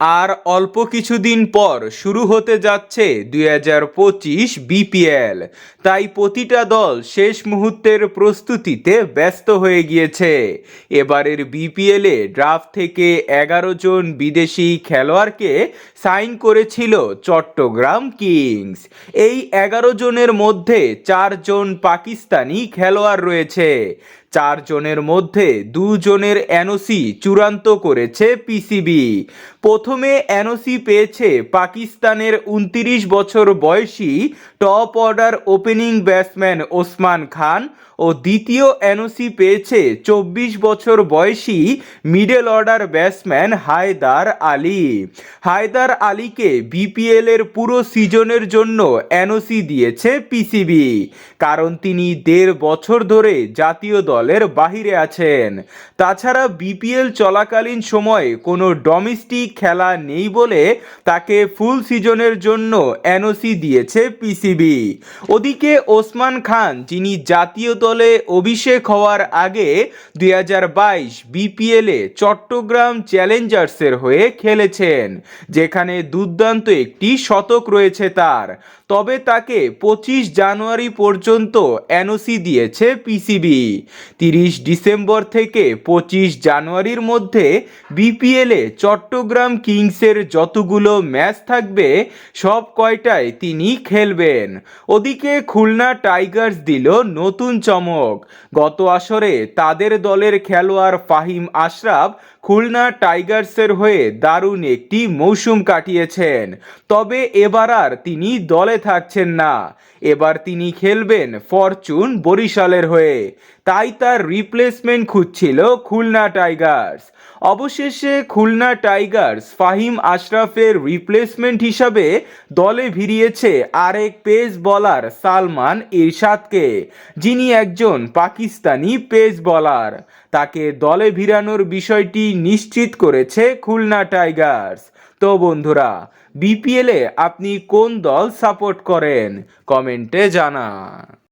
আর অল্প কিছুদিন পর শুরু হতে যাচ্ছে দুই হাজার পঁচিশ বিপিএল। তাই প্রতিটা দল শেষ মুহূর্তের প্রস্তুতিতে ব্যস্ত হয়ে গিয়েছে। এবারের বিপিএলে ড্রাফট থেকে এগারো জন বিদেশি খেলোয়াড়কে সাইন করেছিল চট্টগ্রাম কিংস। এই এগারো জনের মধ্যে চারজন পাকিস্তানি খেলোয়াড় রয়েছে। চারজনের মধ্যে দুজনের এনওসি চূড়ান্ত করেছে পিসিবি প্রথমে এনওসি পেয়েছে পাকিস্তানের উনতিরিশ বছর বয়সী top order opening batsman Usman Khan ও দ্বিতীয় এনওসি পেয়েছে চব্বিশ বছর বয়সী middle order batsman Haider Ali. Haider আলীকে বিপিএল এর পুরো সিজনের জন্য এনওসি দিয়েছে পিসিবি কারণ তিনি দেড় বছর ধরে জাতীয় দলের বাহিরে আছেন। তাছাড়া বিপিএল চলাকালীন সময়ে কোনো ডোমেস্টিক খেলা নেই বলে তাকে ফুল সিজনের জন্য এনওসি দিয়েছে পিসিবি। ওদিকে ওসমান খান, যিনি জাতীয় দলে অভিষেক হওয়ার আগে দুই হাজার বাইশ বিপিএলে চট্টগ্রাম চ্যালেঞ্জার্সের হয়ে খেলেছেন, যেখানে দুর্দান্ত একটি শতক রয়েছে তার। তবে তাকে পঁচিশ জানুয়ারি পর্যন্ত এনওসি দিয়েছে পিসিবি। তিরিশ ডিসেম্বর থেকে পঁচিশ জানুয়ারির মধ্যে বিপিএলে চট্টগ্রাম কিংসের যতগুলো ম্যাচ থাকবে, সব কয়টায় তিনি খেলবেন। ওদিকে খুলনা টাইগার্স দিল নতুন চমক। গত আসরে তাদের দলের খেলোয়াড় ফাহিম আশরাফ খুলনা টাইগার্সের হয়ে দারুণ একটি মৌসুম কাটিয়েছেন। তবে এবার আর তিনি দলে থাকছেন না। এবার তিনি খেলবেন ফরচুন বরিশালের হয়ে। তাই তার রিপ্লেসমেন্ট খুঁজছিল খুলনা টাইগার্স অবশেষে খুলনা টাইগার্স ফাহিম আশরাফের রিপ্লেসমেন্ট হিসাবে দলে ভিড়িয়েছে আরেক পেস বলার সালমান ইরশাদকে যিনি একজন পাকিস্তানি পেস বলার তাকে দলে ভিড়ানোর বিষয়টি নিশ্চিত করেছে খুলনা টাইগার্স তো বন্ধুরা বিপিএলে আপনি কোন দল সাপোর্ট করেন? কমেন্টে জানান।